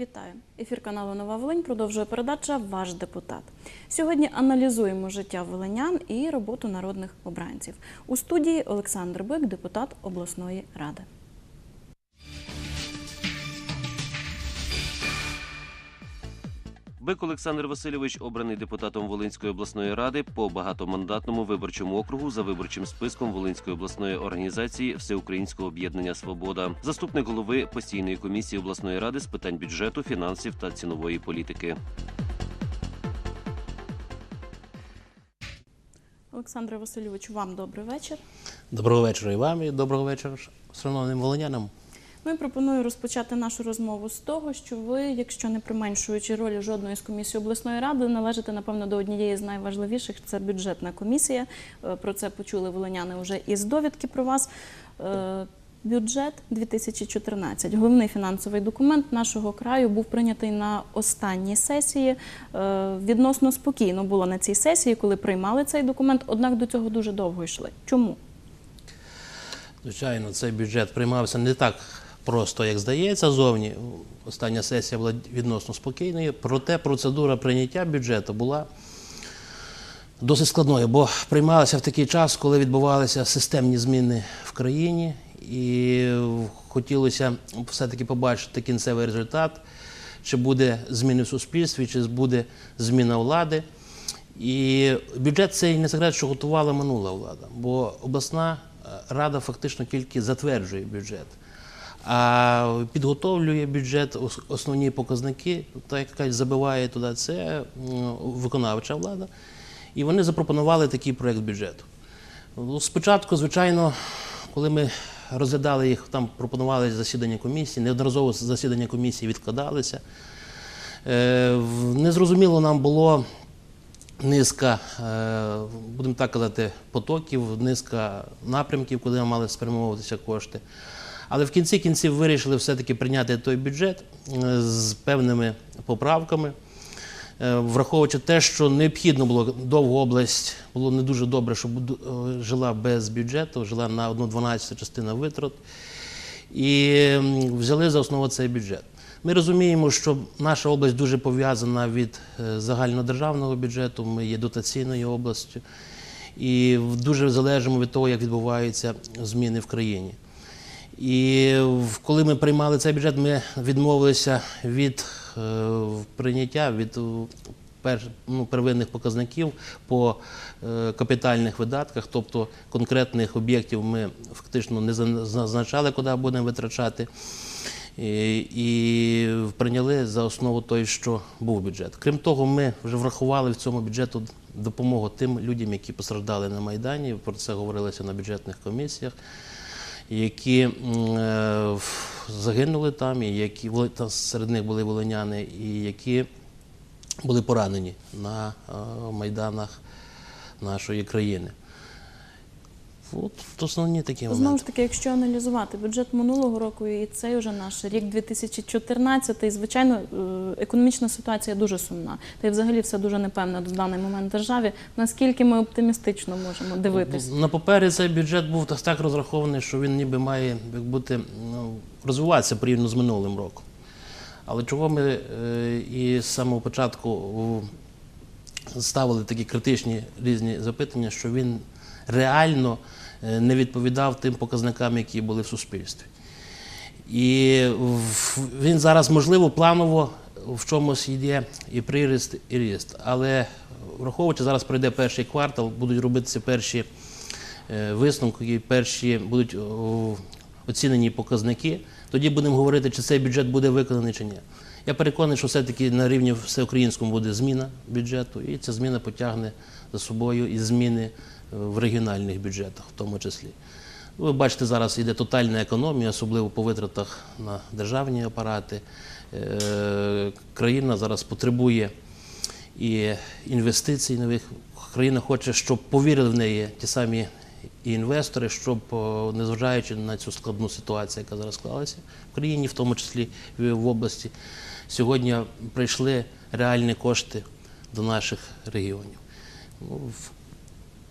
Вітаю! Ефір каналу Нова Волинь продовжує передача Ваш депутат. Сьогодні аналізуємо життя волинян і роботу народних обранців. У студії Олександр Бик, депутат обласної ради. Бик Олександр Васильович обраний депутатом Волинської обласної ради по багатомандатному виборчому округу за виборчим списком Волинської обласної організації Всеукраїнського об'єднання Свобода, заступник голови постійної комісії обласної ради з питань бюджету, фінансів та цінової політики. Олександре Васильовичу, вам добрий вечір. Доброго вечора і вам, і доброго вечора шановним волинянам. Ну і пропоную розпочати нашу розмову з того, що ви, якщо не применшуючи ролі жодної з комісій обласної ради, належите, напевно, до однієї з найважливіших це бюджетна комісія. Е, Про це почули волиняни вже із довідки про вас. Е, Бюджет 2014, головний фінансовий документ нашого краю, був прийнятий на останній сесії. Е, Відносно спокійно було на цій сесії, коли приймали цей документ, однак до цього дуже довго йшли. Чому? Звичайно, цей бюджет приймався не так просто, як здається, зовні. Остання сесія була відносно спокійною, проте процедура прийняття бюджету була досить складною, бо приймалася в такий час, коли відбувалися системні зміни в країні, і хотілося все-таки побачити кінцевий результат, чи буде зміни в суспільстві, чи буде зміна влади. І бюджет цей не секрет, що готувала минула влада, бо обласна е, рада фактично тільки затверджує бюджет. А підготовлює бюджет, основні показники, так як кажуть, забиває туди, це виконавча влада. І вони запропонували такий проєкт бюджету. Ну, Спочатку, звичайно, коли ми розглядали їх, там пропонували засідання комісії, неодноразово засідання комісії відкладалися. Е, Незрозуміло нам було низка, е, будемо так казати, потоків, низка напрямків, куди мали спрямовуватися кошти. Але в кінці кінців вирішили все-таки прийняти той бюджет е, з певними поправками. Е, Враховуючи те, що необхідно було довгу область, було не дуже добре, щоб е, жила без бюджету, жила на 1,12 частина витрат. І взяли за основу цей бюджет. Ми розуміємо, що наша область дуже пов'язана від загальнодержавного бюджету, ми є дотаційною областю і дуже залежимо від того, як відбуваються зміни в країні. І коли ми приймали цей бюджет, ми відмовилися від е, прийняття від е, ну, первинних показників по е, капітальних видатках, тобто конкретних об'єктів ми фактично не зазначали, куди будемо витрачати. І, і прийняли за основу той, що був бюджет. Крім того, ми вже врахували в цьому бюджету допомогу тим людям, які постраждали на Майдані. Про це говорилося на бюджетних комісіях які е, загинули там, і які воли- серед них були волиняни, і які були поранені на е, майданах нашої країни. От основні такі Знову ж таки, якщо аналізувати бюджет минулого року і цей уже наш рік 2014, звичайно, е, економічна ситуація дуже сумна. Та й взагалі все дуже непевне до даний момент в державі. Наскільки ми оптимістично можемо дивитись? На папері цей бюджет був так, розрахований, що він ніби має як бути ну, розвиватися порівняно з минулим роком. Але чого ми е, і з самого початку ставили такі критичні різні запитання, що він реально не відповідав тим показникам, які були в суспільстві. І він зараз, можливо, планово в чомусь йде і приріст, і ріст. Але враховуючи, зараз пройде перший квартал, будуть робитися перші е, висновки, перші будуть оцінені показники. Тоді будемо говорити, чи цей бюджет буде виконаний чи ні. Я переконаний, що все-таки на рівні всеукраїнському буде зміна бюджету, і ця зміна потягне за собою і зміни е, в регіональних бюджетах, в тому числі. Ви бачите, зараз йде тотальна економія, особливо по витратах на державні апарати. Е, Країна зараз потребує і інвестицій нових. Країна хоче, щоб повірили в неї ті самі і інвестори, щоб, незважаючи на цю складну ситуацію, яка зараз склалася в країні, в тому числі в в області, сьогодні прийшли реальні кошти до наших регіонів.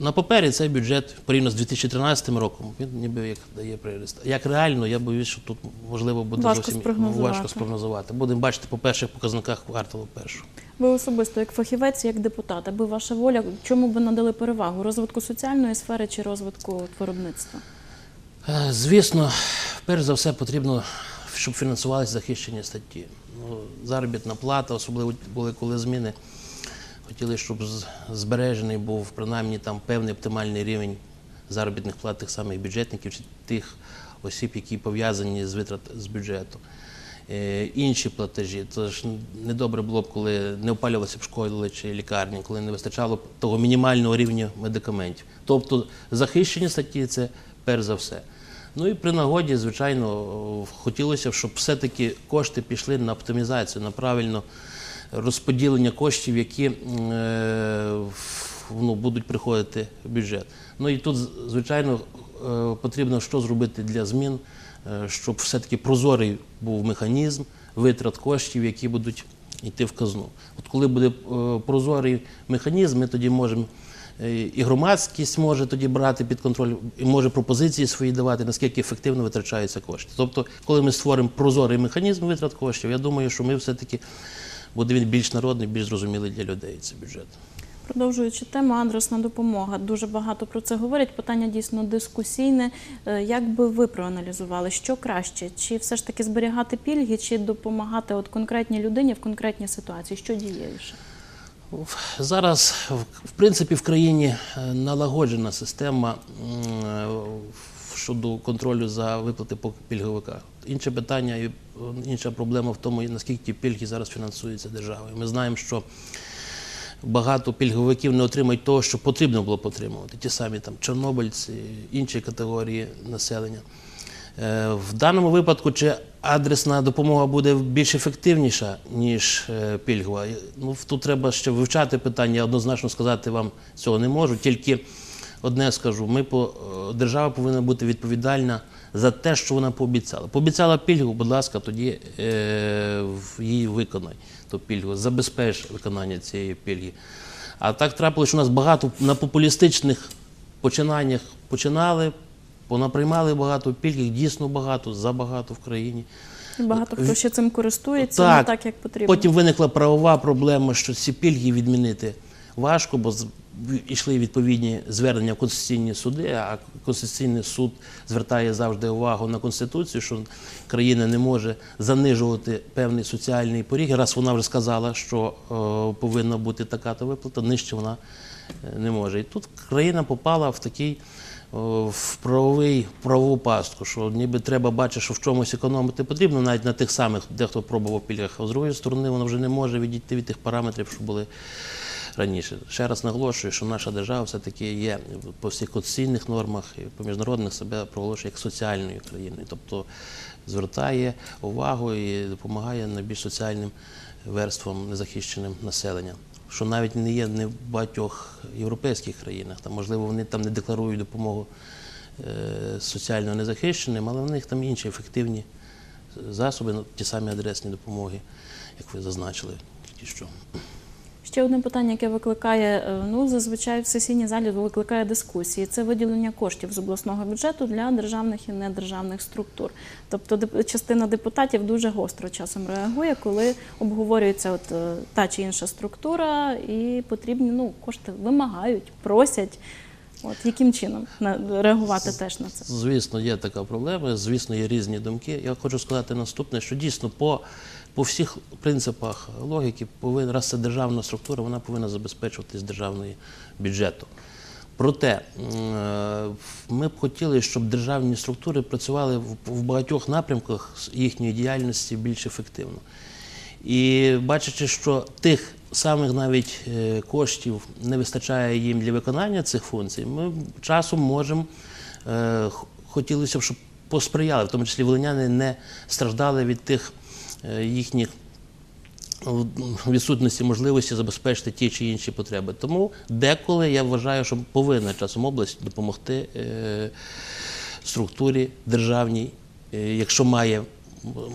На папері цей бюджет порівняно з 2013 роком, він ніби як дає приріст. Як реально, я боюсь, що тут можливо буде Важко зовсім спрогнозувати. важко спрогнозувати. Будемо бачити по перших показниках кварталу першого. Ви особисто як фахівець, як депутат, аби ваша воля, чому би надали перевагу розвитку соціальної сфери чи розвитку виробництва? Е, Звісно, перш за все потрібно, щоб фінансувалися захищені статті. Ну, заробітна плата, особливо були коли зміни. Хотіли, щоб збережений був принаймні там певний оптимальний рівень заробітних плат тих самих бюджетників чи тих осіб, які пов'язані з витрат з бюджету. Е, інші платежі, це ж недобре було б, коли не опалювалися б школи чи лікарні, коли не вистачало б того мінімального рівня медикаментів. Тобто захищені статті це перш за все. Ну і при нагоді, звичайно, хотілося б, щоб все-таки кошти пішли на оптимізацію, на правильно розподілення коштів, які е, ну, будуть приходити в бюджет. Ну і тут, звичайно, е, потрібно що зробити для змін, е, щоб все-таки прозорий був механізм витрат коштів, які будуть йти в казну. От коли буде прозорий механізм, ми тоді можемо. І громадськість може тоді брати під контроль, і може пропозиції свої давати, наскільки ефективно витрачаються кошти. Тобто, коли ми створимо прозорий механізм витрат коштів, я думаю, що ми все-таки буде він більш народний, більш зрозумілий для людей. Цей бюджет. Продовжуючи тему, адресна допомога. Дуже багато про це говорять. Питання дійсно дискусійне. Е, Як би ви проаналізували, що краще? Чи все ж таки зберігати пільги, чи допомагати от конкретній людині в конкретній ситуації? Що дієвіше? Зараз, в- принципі, в країні е, налагоджена система е, щодо контролю за виплати по пільговиках. Інше питання і е, інша проблема в тому, наскільки ті пільги зараз фінансуються державою. Ми знаємо, що багато пільговиків не отримують того, що потрібно було б отримувати. Ті самі там чорнобильці, інші категорії населення. Е, В даному випадку, чи адресна допомога буде більш ефективніша, ніж е, пільгова? Ну, тут треба ще вивчати питання. Однозначно сказати вам цього не можу. Тільки одне скажу: ми по е, держава повинна бути відповідальна за те, що вона пообіцяла. Пообіцяла пільгу, будь ласка, тоді е, її виконай. Ту пільгу, забезпеч виконання цієї пільги. А так трапилося, що у нас багато на популістичних починаннях починали, понаприймали багато пільг, дійсно багато, забагато в країні. Багато хто ще цим користується, Так. не так як потрібно. Потім виникла правова проблема, що ці пільги відмінити важко, бо йшли відповідні звернення в конституційні суди, а Конституційний суд звертає завжди увагу на Конституцію, що країна не може занижувати певний соціальний поріг. Раз вона вже сказала, що е, повинна бути така то виплата, нижче вона е, не може. І тут країна попала в такий в правовий правову пастку, що ніби треба бачити, що в чомусь економити потрібно, навіть на тих самих, дехто пробував пільгах, а з другої сторони, воно вже не може відійти від тих параметрів, що були раніше. Ще раз наголошую, що наша держава все-таки є по всіх конституційних нормах і по міжнародних себе проголошує як соціальною країною, тобто звертає увагу і допомагає найбільш соціальним верствам незахищеним населення. Що навіть не є не в багатьох європейських країнах. Там, можливо, вони там не декларують допомогу е, соціально незахищеним, але в них там інші ефективні засоби, ну, ті самі адресні допомоги, як ви зазначили тільки що. Ще одне питання, яке викликає, е, ну зазвичай в сесійній залі викликає дискусії. Це виділення коштів з обласного бюджету для державних і недержавних структур. Тобто частина депутатів дуже гостро часом реагує, коли обговорюється от е, та чи інша структура, і потрібні ну кошти вимагають, просять. От яким чином реагувати теж на це? Звісно, є така проблема, звісно, є різні думки. Я хочу сказати наступне, що дійсно по, по всіх принципах логіки повинна, раз це державна структура, вона повинна забезпечуватись з державної бюджету. Проте ми б хотіли, щоб державні структури працювали в, багатьох напрямках їхньої діяльності більш ефективно. І бачачи, що тих самих навіть е, коштів не вистачає їм для виконання цих функцій, ми часом можемо е, хотілося б, щоб посприяли, в тому числі волиняни не страждали від тих їхніх відсутності можливості забезпечити ті чи інші потреби. Тому деколи я вважаю, що повинна часом область допомогти е, структурі державній, е, якщо має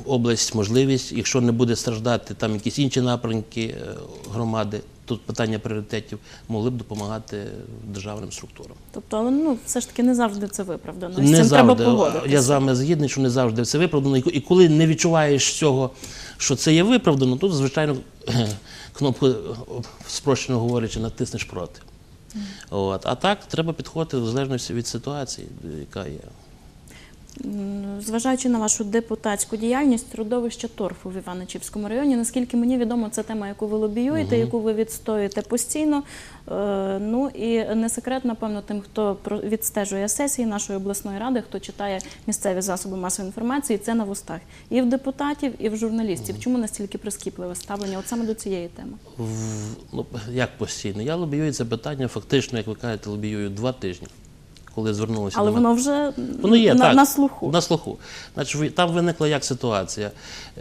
область можливість, якщо не буде страждати там якісь інші напрямки е, громади, тут питання пріоритетів могли б допомагати державним структурам. Тобто, але ну все ж таки не завжди це виправдано. і з Не цим завжди. треба погодитися. Я з вами згідний, що не завжди все виправдано. І коли не відчуваєш цього, що це є виправдано, тут, звичайно, кнопку, спрощено говорячи, натиснеш проти. От. А так треба підходити в залежності від ситуації, яка є. Зважаючи на вашу депутатську діяльність, родовище торфу в Іваничівському районі, наскільки мені відомо, це тема, яку ви лобіюєте, яку ви відстоюєте постійно. Е, Ну і не секрет, напевно, тим, хто відстежує сесії нашої обласної ради, хто читає місцеві засоби масової інформації, це на вустах і в депутатів, і в журналістів. Чому настільки прискіпливе ставлення от саме до цієї теми? Ну, як постійно? Я лобіюю це питання фактично, як ви кажете, лобіюю два тижні, коли звернулися Але до мене. воно вже Воно є, на, так, на слуху. На слуху. Значить, там виникла як ситуація.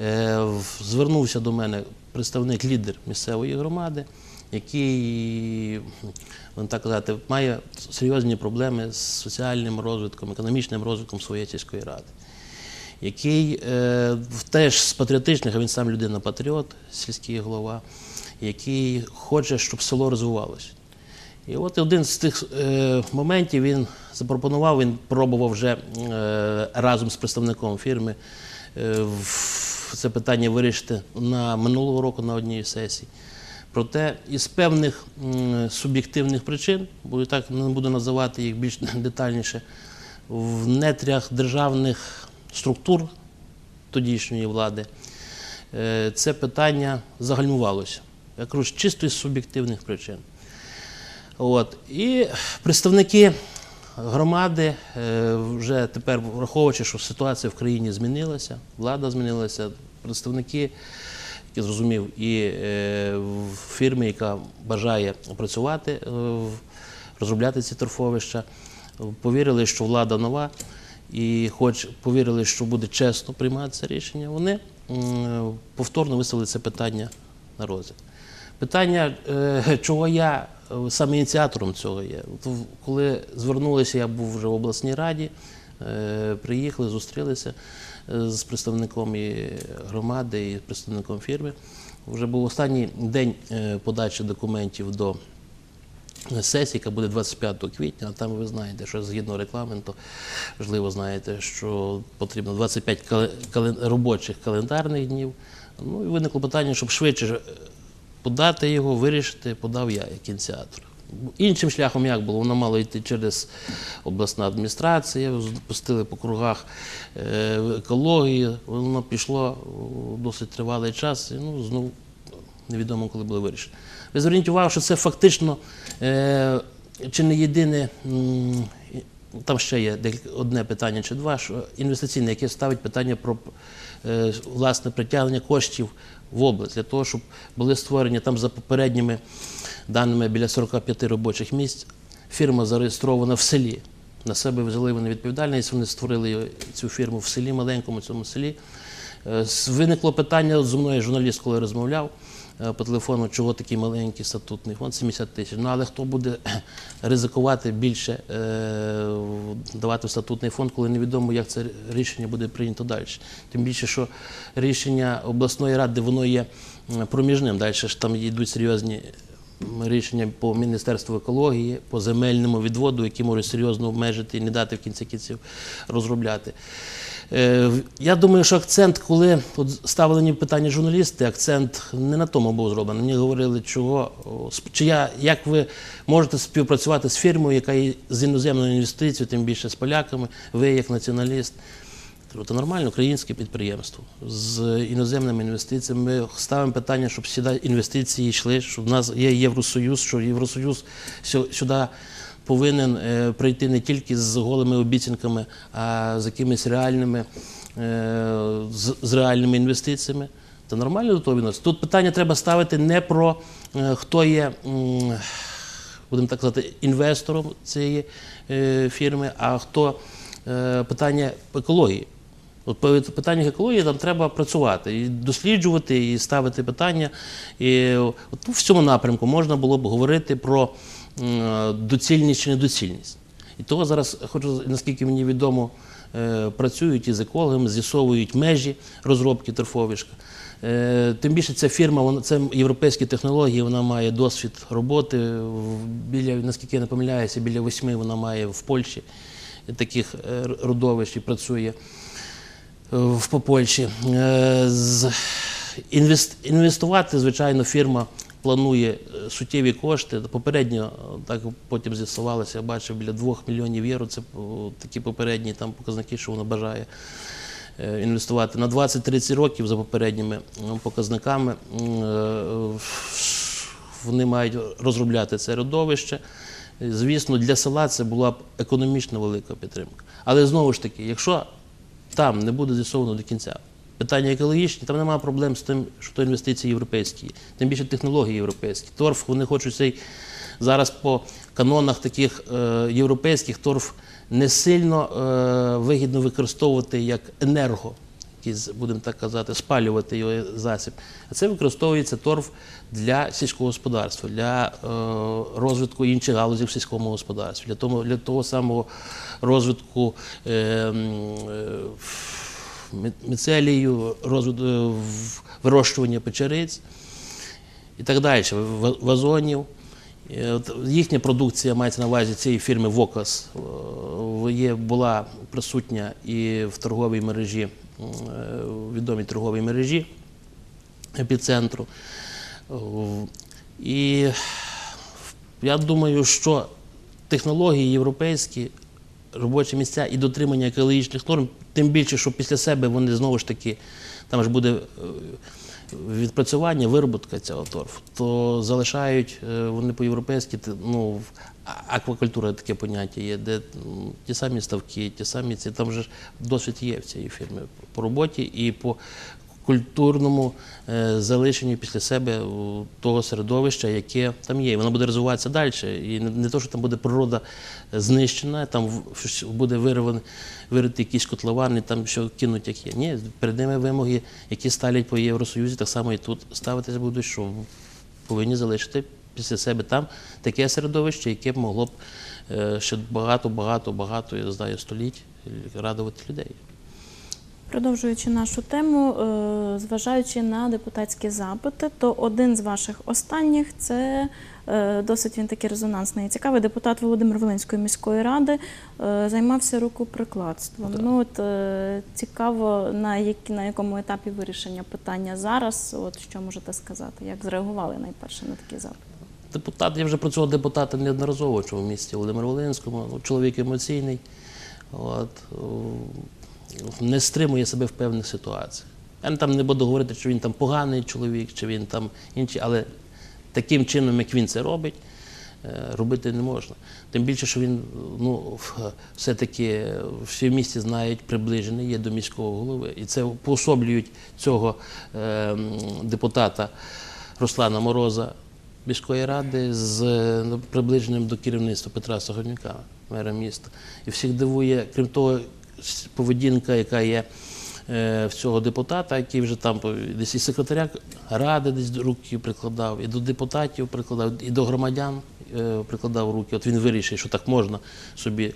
Е, звернувся до мене представник, лідер місцевої громади, який, будемо так казати, має серйозні проблеми з соціальним розвитком, економічним розвитком своєї сільської ради. Який е, теж з патріотичних, а він сам людина-патріот, сільський голова, який хоче, щоб село розвивалося. І от один з тих е, моментів він запропонував, він пробував вже е, разом з представником фірми е, в- це питання вирішити на минулого року на одній сесії. Проте із певних м, суб'єктивних причин, бо так не буду називати їх більш детальніше, в нетрях державних структур тодішньої влади е, це питання загальмувалося. Я кажу, чисто із суб'єктивних причин. От. І представники громади е, вже тепер, враховуючи, що ситуація в країні змінилася, влада змінилася, представники, я зрозумів, і е, фірми, яка бажає працювати, е, розробляти ці торфовища, повірили, що влада нова, і хоч повірили, що буде чесно приймати це рішення, вони повторно виставили це питання на розгляд. Питання, чого я саме ініціатором цього є. Коли звернулися, я був вже в обласній раді, е, приїхали, зустрілися е, з представником і громади, і представником фірми. Вже був останній день е, подачі документів до сесії, яка буде 25 квітня, а там ви знаєте, що згідно регламенту, можливо, знаєте, що потрібно 25 кале- кален- робочих календарних днів. Ну і виникло питання, щоб швидше е, подати його, вирішити, подав я як ініціатор. Іншим шляхом як було, воно мало йти через обласну адміністрацію, пустили по кругах е, екології, воно пішло досить тривалий час, і ну, знову невідомо, коли було вирішено. Ви зверніть увагу, що це фактично е, чи не єдине, там ще є одне питання чи два, що інвестиційне, яке ставить питання про е, власне притягнення коштів в область для того, щоб були створені там за попередніми даними біля 45 робочих місць. Фірма зареєстрована в селі. На себе взяли вони відповідальність, вони створили цю фірму в селі, маленькому цьому селі. Е, Виникло питання зі мною журналіст, коли розмовляв по телефону, чого такий маленький статутний фонд 70 тисяч. Ну але хто буде ризикувати більше е, давати в статутний фонд, коли невідомо, як це рішення буде прийнято далі. Тим більше, що рішення обласної ради воно є проміжним. Далі ж там йдуть серйозні рішення по Міністерству екології, по земельному відводу, які можуть серйозно обмежити і не дати в кінці кінців розробляти. Е, Я думаю, що акцент, коли от ставили мені питання журналісти, акцент не на тому був зроблений. Мені говорили, чого, чи я, як ви можете співпрацювати з фірмою, яка є з іноземною інвестицією, тим більше з поляками, ви як націоналіст. Це нормально, українське підприємство з іноземними інвестиціями. Ми ставимо питання, щоб сюди інвестиції йшли, щоб в нас є Євросоюз, що Євросоюз сюди повинен е, прийти не тільки з голими обіцянками, а з якимись реальними, е, з, реальними інвестиціями. Це нормально до того відноситься. Тут питання треба ставити не про е, хто є. будемо так казати, інвестором цієї фірми, а хто питання екології. От по питаннях екології там треба працювати і досліджувати, і ставити питання. І от в цьому напрямку можна було б говорити про доцільність чи недоцільність. І того зараз, хочу, наскільки мені відомо, е, працюють із екологами, з'ясовують межі розробки торфовишка. Е, Тим більше ця фірма, вона це європейські технології, вона має досвід роботи. Біля, наскільки я не помиляюся, біля восьми вона має в Польщі таких е, родовищ і працює е, в по Польщі. Е, Інвестувати, звичайно, фірма планує е, суттєві кошти. Попередньо, е, так потім з'ясувалося, я бачив біля 2 мільйонів євро. Це такі попередні там показники, що вона бажає е, інвестувати на 20-30 років за попередніми показниками. е, Вони мають розробляти це родовище. Звісно, для села це була б економічно велика підтримка. Але знову ж таки, якщо там не буде з'ясовано до кінця питання екологічні, там немає проблем з тим, що то інвестиції європейські, тим більше технології європейські. Торф, вони хочуть цей зараз по канонах таких е, європейських торф не сильно е, вигідно використовувати як енерго, будемо так казати, спалювати його засіб. А це використовується торф для сільського господарства, для е, розвитку інших галузів в сільському господарстві, для того, для того самого розвитку е, е, міцелію, е, вирощування печериць і так далі, вазонів. Їхня продукція мається на увазі цієї фірми Вокас була присутня і в торговій мережі, е, відомій торговій мережі епіцентру. І я думаю, що технології європейські, робочі місця і дотримання екологічних норм, тим більше, що після себе вони знову ж таки, там ж буде е, відпрацювання, вироботка цього торфу, то залишають е, вони по-європейськи, ну, аквакультура таке поняття є, де ті самі ставки, ті самі ці, там же досвід є в цій фірмі по роботі і по культурному е, залишенню після себе того середовища, яке там є. Воно буде розвиватися далі. І не, то, що там буде природа знищена, там буде вирити якісь котловани, там що кинуть як є. Ні, перед ними вимоги, які ставлять по Євросоюзі, так само і тут ставитися будуть, що повинні залишити після себе там таке середовище, яке б могло б е, ще багато, багато, багато, я знаю, століть радувати людей. Продовжуючи нашу тему, е, зважаючи на депутатські запити, то один з ваших останніх це е, досить він такий резонансний і цікавий. Депутат Володимир Волинської міської ради е, займався рукоприкладством. Так. Ну от цікаво, на які на якому етапі вирішення питання зараз. От що можете сказати? Як зреагували найперше на такий запит? Депутат, я вже працював депутата неодноразово в місті Володимир Волинському, чоловік емоційний, от, не стримує себе в певних ситуаціях. Я там не буду говорити, що він там поганий чоловік, чи він там інший, але таким чином, як він це робить, е, робити не можна. Тим більше, що він ну, все-таки всі в місті знають, приближений є до міського голови. І це поособлюють цього е, депутата Руслана Мороза міської ради з ну, приближеним до керівництва Петра Сагорняка, мера міста. І всіх дивує, крім того, поведінка, яка є е, в цього депутата, який вже там десь і секретаря ради десь руки прикладав, і до депутатів прикладав, і до громадян е, прикладав руки. От він вирішив, що так можна собі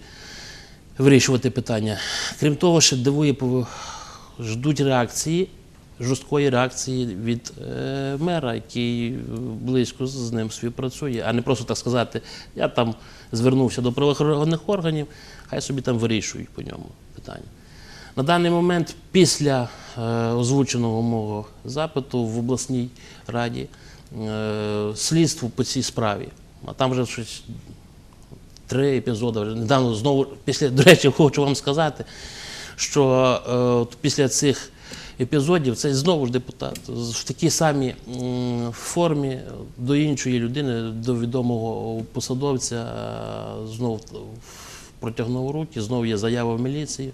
вирішувати питання. Крім того, ще дивує, ждуть реакції, жорсткої реакції від е, мера, який е, близько з ним співпрацює, а не просто так сказати, я там звернувся до правоохоронних органів, хай собі там вирішують по ньому питання. На даний момент, після е, озвученого мого запиту в обласній раді, слідство по цій справі, а там вже щось три епізоди. Вже недавно знову, після, до речі, хочу вам сказати, що е, після цих епізодів цей знову ж депутат в такій самій формі до іншої людини, до відомого посадовця, е, знову протягнув руки, знову є заява в міліцію.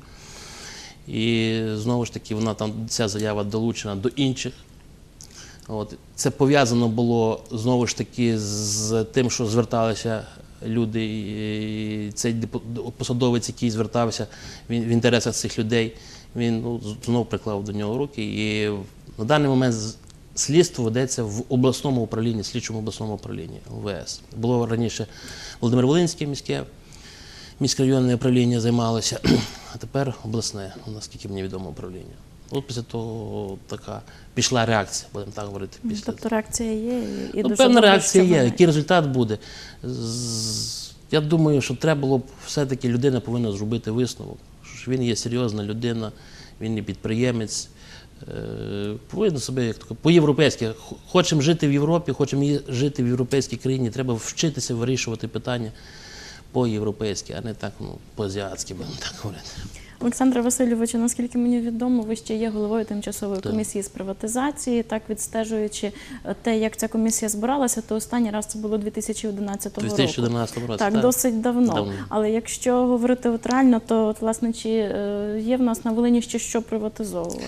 І знову ж таки, вона там ця заява долучена до інших. От. Це пов'язано було знову ж таки з тим, що зверталися люди, цей посадовець, який звертався в інтересах цих людей, він ну, знов приклав до нього руки. І на даний момент слідство ведеться в обласному управлінні, слідчому обласному управлінні УВС. Було раніше Володимир Волинське міське міськрайонне управління займалося, а тепер обласне, наскільки мені відомо управління. От після того така пішла реакція, будемо так говорити. Після Тобто реакція є і, Ну, певна реакція є. Який результат буде? Я думаю, що треба було б все-таки людина повинна зробити висновок. Що він є серйозна людина, він є підприємець. Е, Повинен себе як таке, по-європейськи. Хочемо жити в Європі, хочемо жити в європейській країні, треба вчитися вирішувати питання по-європейськи, а не так ну, по-азіатськи, будемо так говорити. Олександра Васильовича, наскільки мені відомо, ви ще є головою тимчасової Так. комісії з приватизації. Так відстежуючи те, як ця комісія збиралася, то останній раз це було 2011 року. 2011 році. Так, досить давно. Давно. Але якщо говорити от реально, то от, власне чи е, є в нас на Волині ще що приватизовувати?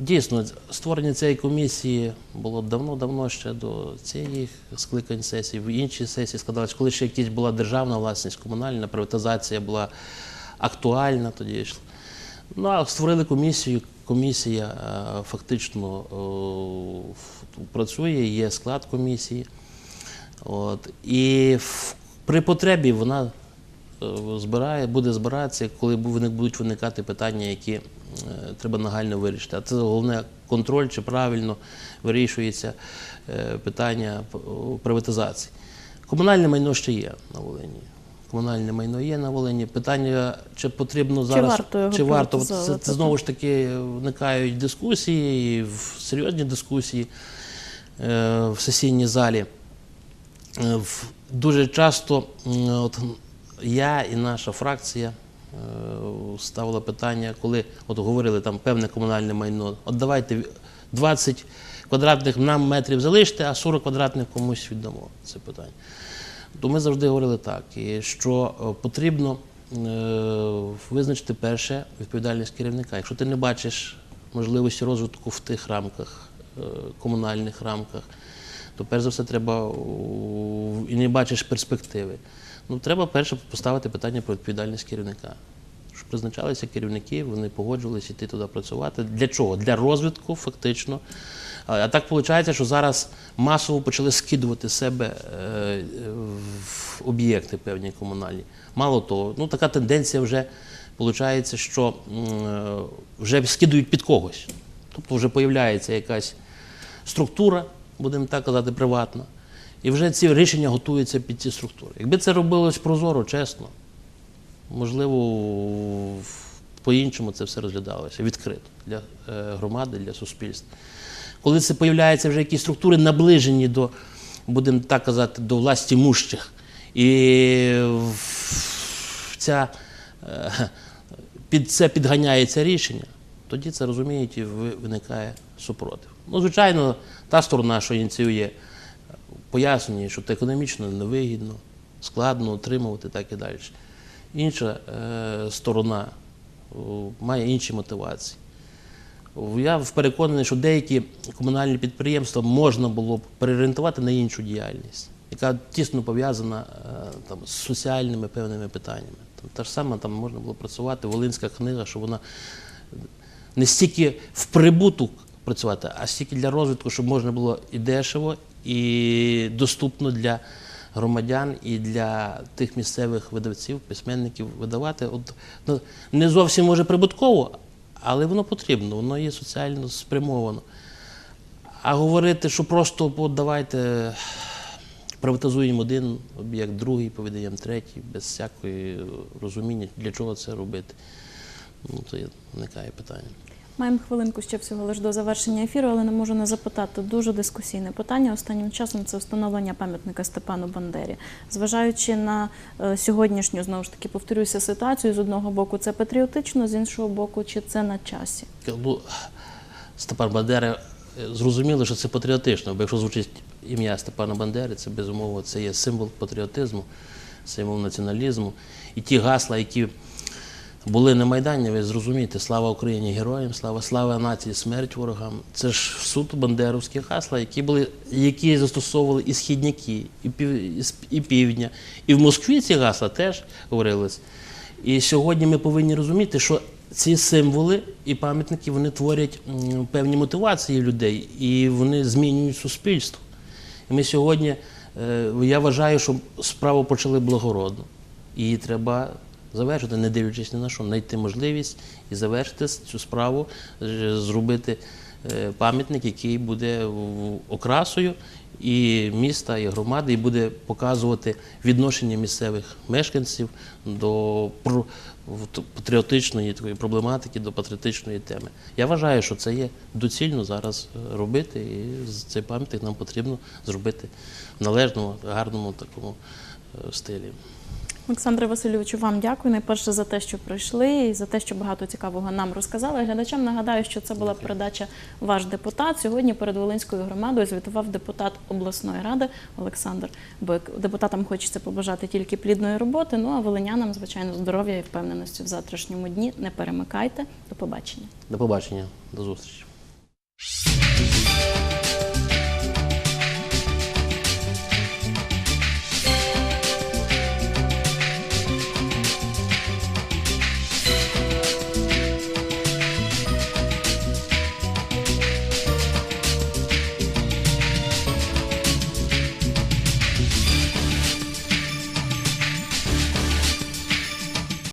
Дійсно, створення цієї комісії було давно-давно ще до цієї скликань сесії. В інші сесії складалось, коли ще якась була державна власність, комунальна приватизація була актуальна тоді йшла. Ну а створили комісію. Комісія е, фактично е, працює, є склад комісії. От. І при потребі вона е, збирає, буде збиратися, коли бу- будуть виникати питання, які треба нагально вирішити. А це головне контроль, чи правильно вирішується питання приватизації. Комунальне майно ще є на Волині. Комунальне майно є на Волині. Питання, чи потрібно зараз варто його чи варто це, це знову ж таки виникають дискусії, і в- серйозні дискусії е, в сесійній залі. Е, Дуже часто от, я і наша фракція е, ставила питання, коли от говорили там певне комунальне майно, от давайте 20 квадратних нам метрів залиште, а 40 квадратних комусь віддамо. Це питання. То ми завжди говорили так, що е, потрібно е, визначити перше відповідальність керівника. Якщо ти не бачиш можливості розвитку в тих рамках, е, комунальних рамках, то перш за все треба і не бачиш перспективи. Ну, треба перше поставити питання про відповідальність керівника. Щоб призначалися керівники, вони погоджувалися йти туди працювати. Для чого? Для розвитку, фактично. А так виходить, що зараз масово почали скидувати себе е, в об'єкти певні комунальні. Мало того, ну така тенденція вже виходить, що е, вже скидують під когось. Тобто вже з'являється якась структура, будемо так казати, приватна. І вже ці рішення готуються під ці структури. Якби це робилось прозоро, чесно, можливо, по-іншому це все розглядалося відкрито для е, громади, для суспільства. Коли це появляються вже якісь структури, наближені до, будемо так казати, до власті мущих, і ця, е, під це підганяється рішення, тоді це розуміють і виникає супротив. Ну, звичайно, та сторона, що ініціює, пояснює, що це економічно невигідно, складно отримувати так і далі. Інша е, сторона о, має інші мотивації. Я переконаний, що деякі комунальні підприємства можна було б переорієнтувати на іншу діяльність, яка тісно пов'язана е, там, з соціальними певними питаннями. Там, та ж сама там можна було працювати, Волинська книга, що вона не стільки в прибуток працювати, а стільки для розвитку, щоб можна було і дешево, і доступно для громадян, і для тих місцевих видавців, письменників видавати. От, ну, не зовсім може прибутково, але воно потрібно, воно є соціально спрямовано. А говорити, що просто от, давайте приватизуємо один об'єкт, другий, повідаємо третій, без всякої розуміння, для чого це робити. Ну, це виникає питання. Маємо хвилинку ще всього лиш до завершення ефіру, але не можу не запитати. Дуже дискусійне питання. Останнім часом це встановлення пам'ятника Степану Бандері. Зважаючи на е, сьогоднішню, знову ж таки, повторюся, ситуацію, з одного боку це патріотично, з іншого боку, чи це на часі? Ну, Степан Бандера, е, зрозуміло, що це патріотично, бо якщо звучить ім'я Степана Бандери, це безумовно це є символ патріотизму, символ націоналізму. І ті гасла, які були на Майдані, ви зрозумієте, слава Україні героям, слава, слава нації, смерть ворогам. Це ж суто бандеровські гасла, які були, які застосовували і східняки, і, пів, і, півдня. І в Москві ці гасла теж говорились. І сьогодні ми повинні розуміти, що ці символи і пам'ятники вони творять певні мотивації людей і вони змінюють суспільство. І ми сьогодні, е, я вважаю, що справу почали благородно. І треба Завершити, не дивлячись ні на що, знайти можливість і завершити цю справу, е, зробити е, пам'ятник, який буде окрасою і міста, і громади, і буде показувати відношення місцевих мешканців до патріотичної такої проблематики, до патріотичної теми. Я вважаю, що це є доцільно зараз е, робити, і цей пам'ятник нам потрібно зробити в належному, гарному такому стилі. Олександре Васильовичу, вам дякую найперше за те, що прийшли, і за те, що багато цікавого нам розказали. Глядачам нагадаю, що це була передача Ваш депутат. Сьогодні перед Волинською громадою звітував депутат обласної ради Олександр Бик. Депутатам хочеться побажати тільки плідної роботи. Ну а волинянам, звичайно, здоров'я і впевненості в завтрашньому дні. Не перемикайте. До побачення. До побачення, до зустрічі.